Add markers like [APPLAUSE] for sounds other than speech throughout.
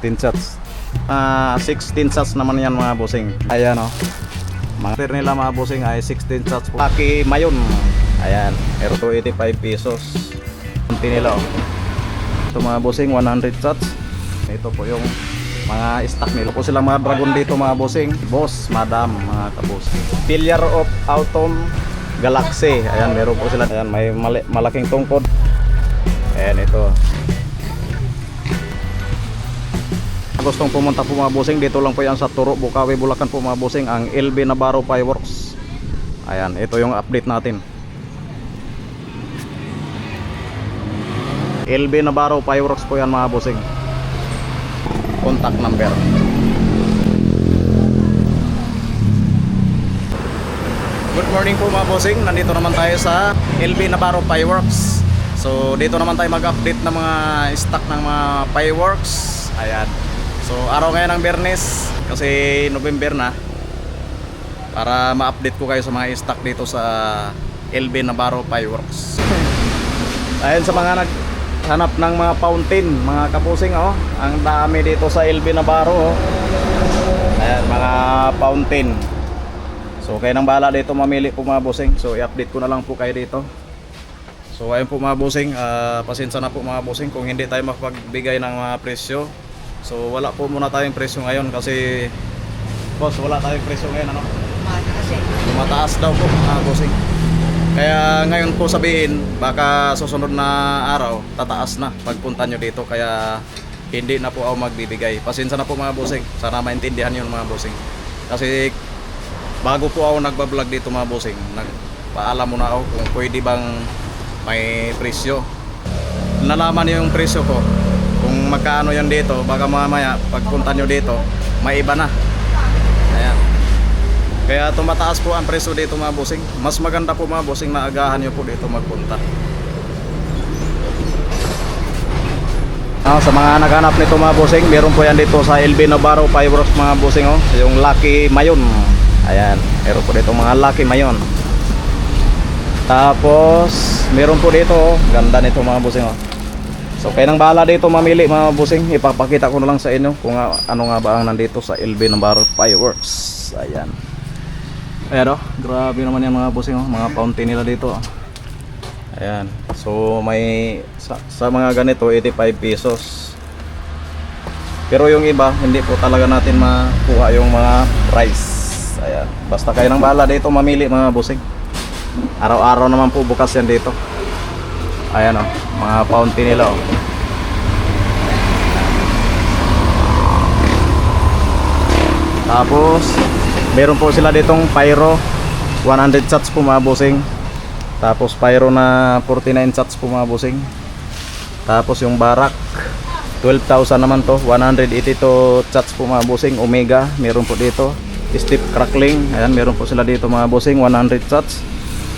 16 shots. Ah, 16 shots naman yan mga bossing. Ayan oh. Mga tir nila mga bossing ay 16 shots. Lucky Mayon. Ayan, pero 285 pesos. Kunti nila oh. Ito mga bossing 100 shots. Ito po yung mga stock nila po silang mga dragon dito mga bossing. Boss, madam, mga kabossing. Pillar of Autumn Galaxy. Ayan, meron po sila. Ayan, may malaking tungkod. Ayan, ito. Gustong pumunta po mga bossing, dito lang po yan sa Turo, Bukawi, Bulacan po mga bossing, ang LB Navarro Fireworks. Ayan, ito yung update natin. LB Navarro Fireworks po yan mga bossing. Contact number. Good morning po mga bossing, nandito naman tayo sa LB Navarro Fireworks. So dito naman tayo mag-update ng mga stock ng mga fireworks. Ayan. So araw ngayon ng Bernes kasi November na. Para ma-update ko kayo sa mga stock dito sa LB Navarro Fireworks. Ayan sa mga naghanap ng mga fountain, mga kapusing oh. Ang dami dito sa LB Navarro oh. Ayan, mga fountain. So kayo nang bahala dito mamili po mga bossing. So i-update ko na lang po kayo dito. So ayun po mga bossing, ah, pasensya na po mga bossing kung hindi tayo makapagbigay ng mga presyo. So wala po muna tayong presyo ngayon kasi boss wala tayong presyo ngayon ano. Tumataas daw po mga bossing. Kaya ngayon po sabihin baka susunod na araw tataas na pagpunta nyo dito kaya hindi na po ako magbibigay. Pasensya na po mga bossing. Sana maintindihan yun mga bossing. Kasi bago po ako nagbablog dito mga bossing, nagpaalam muna ako kung pwede bang may presyo. Nalaman niyo yung presyo ko. Kung magkano yan dito, baka mamaya pagpunta nyo dito, may iba na. Ayan. Kaya tumataas po ang presyo dito mga bossing. Mas maganda po mga bossing na agahan nyo po dito magpunta. Ah, sa mga naghanap nito mga bossing, meron po yan dito sa LB Navarro Fireworks mga bossing oh, yung Lucky Mayon. Ayan, meron po dito mga Lucky Mayon. Tapos, meron po dito oh, ganda nito mga bossing oh. So kayo nang bahala dito mamili mga bossing, ipapakita ko na lang sa inyo kung ano nga ba ang nandito sa LB Navarro Fireworks. Ayan. Ayan oh, grabe naman yan mga bossing oh, mga fountain nila dito oh. Ayan. So may sa, sa mga ganito 85 pesos. Pero yung iba hindi po talaga natin makuha yung mga price. Ayan. Basta kayo nang bahala dito mamili mga bossing. Araw-araw naman po bukas yan dito. Ayan oh, mga fountain nila oh. Tapos meron po sila ditong pyro. 100 shots po mga bossing. Tapos pyro na 49 shots po mga bossing. Tapos yung barak. 12,000 naman to. 182 shots po mga bossing. Omega meron po dito. Steep crackling. Ayan meron po sila dito mga bossing. 100 shots.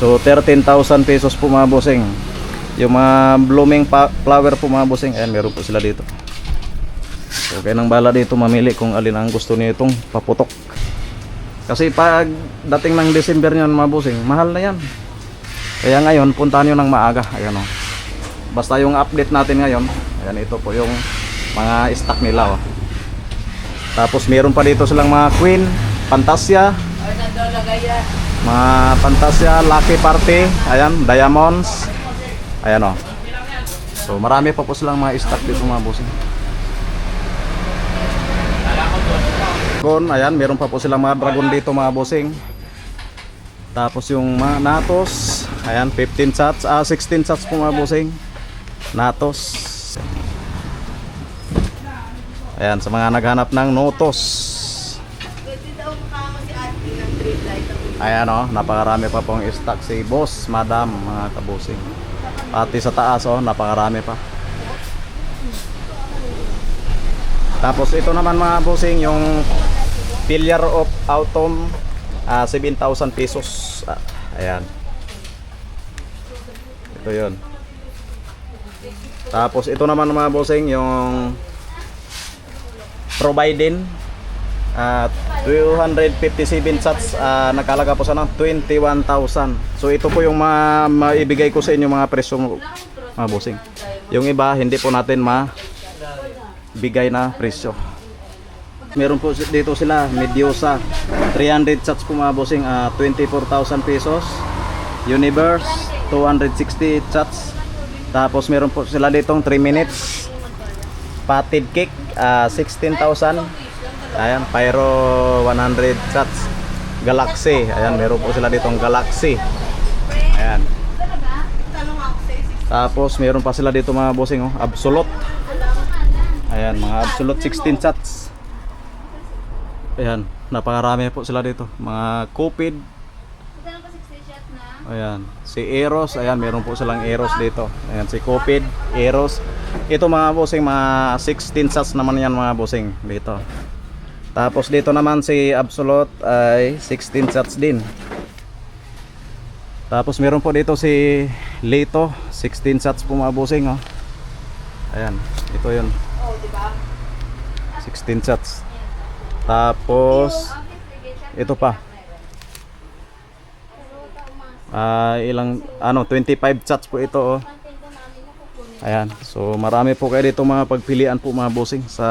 So 13,000 pesos po mga bossing Yung mga blooming flower po mga bossing Ayan meron po sila dito. So kayo bala dito mamili kung alin ang gusto niyo itong paputok. Kasi pag dating ng December niyan mga bossing Mahal na yan. Kaya ngayon puntahan nyo ng maaga Ayan o. Basta yung update natin ngayon Ayan ito po yung mga stock nila oh. Tapos meron pa dito silang mga queen Fantasia. Mga Fantasia, Lucky Party, ayan, Diamonds. Ayan o. So marami pa po silang mga stock dito mga bossing. Dragon, ayan, meron pa po silang mga dragon dito mga bossing. Tapos yung mga Natos, ayan, 15 shots, ah 16 shots po mga bossing. Natos. Ayan, sa mga naghanap ng Notos. Ayan o, napakarami pa pong stock si boss, madam, mga kabusing. Pati sa taas o, napakarami pa. Tapos ito naman mga busing, yung Pillar of Autumn, ah, 7,000 pesos. Ah, ayan. Ito yon. Tapos ito naman mga busing, yung Ah, 257 shots ah, nakalaga po sa ng 21,000. So ito po yung ma maibigay ko sa inyo mga presyo mga bossing. Yung iba hindi po natin ma bigay na presyo. Meron po dito sila, Mediosa. 300 sats po mga bossing, ah, 24,000 pesos. Universe, 260 sats. Tapos meron po sila ditong 3 minutes. Patted cake, ah, 16,000. Ayan, Pyro 100 sats. Galaxy, ayan, meron po sila ditong Galaxy. Ayan. Tapos meron pa sila dito mga bossing oh, Absolute. Ayan, mga Absolute 16 sats. Ayan, napakarami po sila dito. Mga Cupid. Ayan, si Eros, ayan, meron po silang Eros dito. Ayan, si Cupid, Eros. Ito mga bossing, mga 16 sats naman yan mga bossing dito. Tapos dito naman si Absolute ay 16 sats din. Tapos meron po dito si Leto, 16 sats po mga bossing oh. Ayan, ito yun. 16 sats. Tapos ito pa. Ah, ilang ano 25 sats po ito oh. Ayan. So marami po kayo dito mga pagpilian po mga bossing sa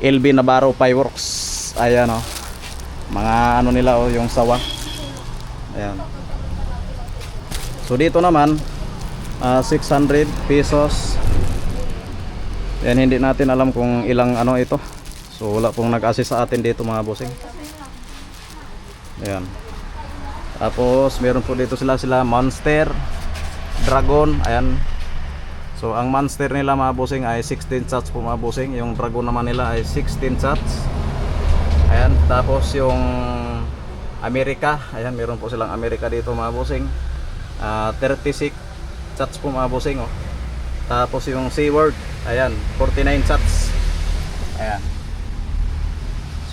LB Navarro Fireworks. Ayan oh. Mga ano nila oh, yung sawa. Ayan. So dito naman ah, 600 pesos. Yan hindi natin alam kung ilang ano ito. So wala pong nag-assist sa atin dito mga bossing. Ayan. Tapos meron po dito sila sila Monster, Dragon, ayan. So ang Monster nila mga bossing ay 16 shots po mga bossing. Yung Dragon naman nila ay 16 shots. Ayan, tapos yung Amerika, ayan meron po silang Amerika dito mga bossing. Ah, 36 shots po mga bossing oh. Tapos yung SeaWorld, ayan, 49 shots. Ayan.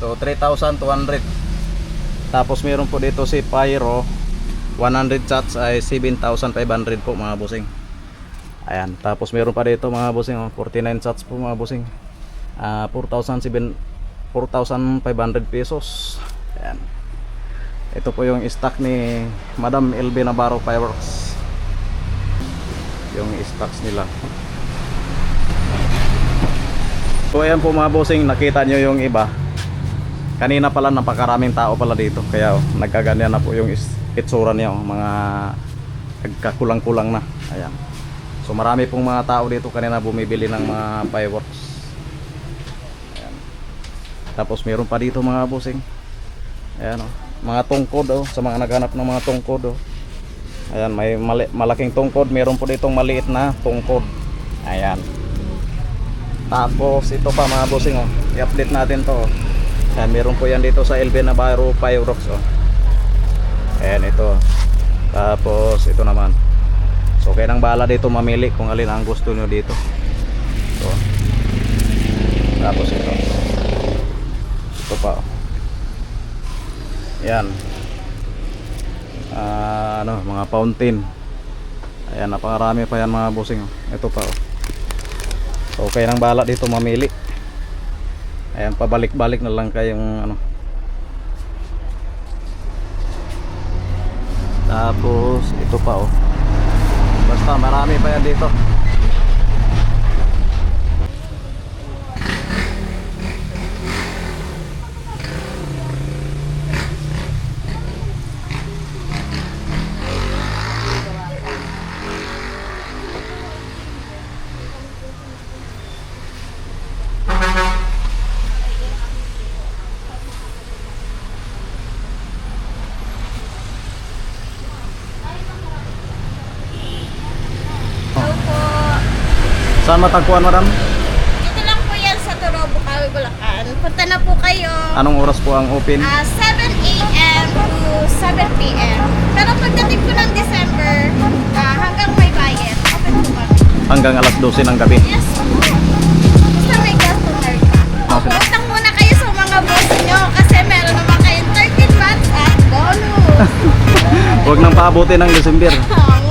So 3,200. Tapos meron po dito si Pyro 100 shots ay 7,500 po mga bossing. Ayan, tapos meron pa dito mga bossing oh, 49 shots po mga bossing. Ah 4,700 4,500 pesos. Ayan. Ito po yung stock ni Madam LB Navarro Fireworks. Yung stocks nila. So ayan po mga bossing, nakita nyo yung iba. Kanina pala napakaraming tao pala dito. Kaya oh, nagkaganyan na po yung itsura niya. oh, mga nagkakulang-kulang na. Ayan. So marami pong mga tao dito kanina bumibili ng mga fireworks. Ayan. Tapos meron pa dito mga bossing. Ayan oh. Mga tungkod oh, sa mga naghanap ng mga tungkod oh. Ayan, may mali- malaking tungkod, meron po ditong maliit na tungkod. Ayan. Tapos ito pa mga bossing oh. I-update natin to oh. Ayan, meron po yan dito sa LB Navarro Pyrox oh. Ayan ito. Tapos ito naman. So kayo nang bahala dito mamili kung alin ang gusto nyo dito. Ito. Tapos ito. Ito pa oh. Yan. Ah, ano, mga fountain. Ayan, napakarami pa yan mga bossing. oh. Ito pa oh. So kayo nang bahala dito mamili. Ayan, pabalik-balik na lang kayong ano. Tapos ito pa oh. Basta marami pa yan dito. Hello po. Saan matagpuan madam? Dito lang po yan sa Turo, Bukawi, Bulacan. Punta na po kayo. Anong oras po ang open? Ah, 7 a.m. to 7 p.m. Pero pagdating po ng December, ah, hanggang may bayad, open po kami. Hanggang alas 12 ng gabi. Yes po. Basta may customer ka. Okay. Utang muna kayo sa mga boss nyo kasi meron naman kayong 13 months at bonus. [LAUGHS] Huwag nang paabuti ng December. [LAUGHS]